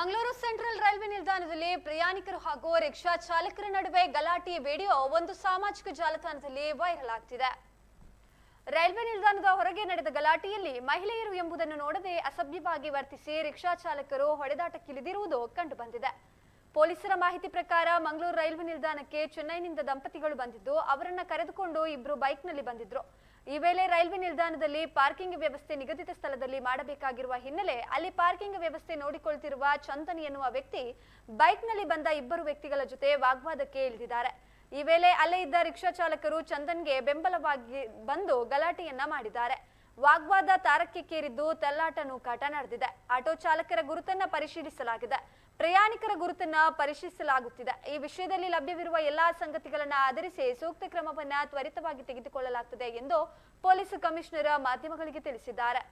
Mangaluru central railway ನಿಲ್ದಾಣದಲ್ಲಿ ಪ್ರಯಾಣಿಕರು ಹಾಗೂ ರಿಕ್ಷಾ ಚಾಲಕರ ನಡುವೆ ಗಲಾಟೆ ವಿಡಿಯೋ ಒಂದು ಸಾಮಾಜಿಕ ಜಾಲತಾಣದಲ್ಲಿ ವೈರಲ್ ಆಗ್ತಿದೆ. ರೈಲ್ವೆ ನಿಲ್ದಾಣದ ಹೊರಗೆ ನಡೆದ ಗಲಾಟೆಯಲ್ಲಿ ಮಹಿಳೆಯರು ಎಂಬುದನ್ನು ನೋಡದೆ ಅಸಭ್ಯವಾಗಿ ವರ್ತಿಸಿ ರಿಕ್ಷಾ ಚಾಲಕರು ಹೊಡೆದಾಟಕ್ಕಿಳಿದಿರುವುದು ಕಂಡುಬಂದಿದೆ. ಪೊಲೀಸರ ಮಾಹಿತಿ ಪ್ರಕಾರ ಮಂಗಳೂರು ರೈಲ್ವೆ ನಿಲ್ದಾಣಕ್ಕೆ ಚೆನ್ನೈನಿಂದ ದಂಪತಿಗಳು ಬಂದಿದ್ದು, ಅವರನ್ನ ಕರೆದುಕೊಂಡು ಇಬ್ರು ಬೈಕ್ನಲ್ಲಿ ಬಂದಿದ್ರು. ಈ ವೇಳೆ ರೈಲ್ವೆ ನಿಲ್ದಾಣದಲ್ಲಿ ಪಾರ್ಕಿಂಗ್ ವ್ಯವಸ್ಥೆ ನಿಗದಿತ ಸ್ಥಳದಲ್ಲಿ ಮಾಡಬೇಕಾಗಿರುವ ಹಿನ್ನೆಲೆ ಅಲ್ಲಿ ಪಾರ್ಕಿಂಗ್ ವ್ಯವಸ್ಥೆ ನೋಡಿಕೊಳ್ತಿರುವ ಚಂದನ್ ಎನ್ನುವ ವ್ಯಕ್ತಿ ಬೈಕ್ನಲ್ಲಿ ಬಂದ ಇಬ್ಬರು ವ್ಯಕ್ತಿಗಳ ಜೊತೆ ವಾಗ್ವಾದಕ್ಕೆ ಇಳಿದಿದ್ದಾರೆ. ಈ ವೇಳೆ ಅಲ್ಲೇ ಇದ್ದ ರಿಕ್ಷಾ ಚಾಲಕರು ಚಂದನ್ಗೆ ಬೆಂಬಲವಾಗಿ ಬಂದು ಗಲಾಟೆಯನ್ನ ಮಾಡಿದ್ದಾರೆ. ವಾಗ್ವಾದ ತಾರಕ್ಕೆಕ್ಕೇರಿದ್ದು ತಲ್ಲಾಟ ನೂಕಾಟ ನಡೆದಿದೆ. ಆಟೋ ಚಾಲಕರ ಗುರುತನ್ನ ಪರಿಶೀಲಿಸಲಾಗಿದೆ. ಪ್ರಯಾಣಿಕರ ಗುರುತನ್ನ ಪರಿಶೀಲಿಸಲಾಗುತ್ತಿದೆ. ಈ ವಿಷಯದಲ್ಲಿ ಲಭ್ಯವಿರುವ ಎಲ್ಲಾ ಸಂಗತಿಗಳನ್ನ ಆಧರಿಸಿ ಸೂಕ್ತ ಕ್ರಮವನ್ನ ತ್ವರಿತವಾಗಿ ತೆಗೆದುಕೊಳ್ಳಲಾಗುತ್ತದೆ ಎಂದು ಪೊಲೀಸ್ ಕಮಿಷನರ್ ಮಾಧ್ಯಮಗಳಿಗೆ ತಿಳಿಸಿದ್ದಾರೆ.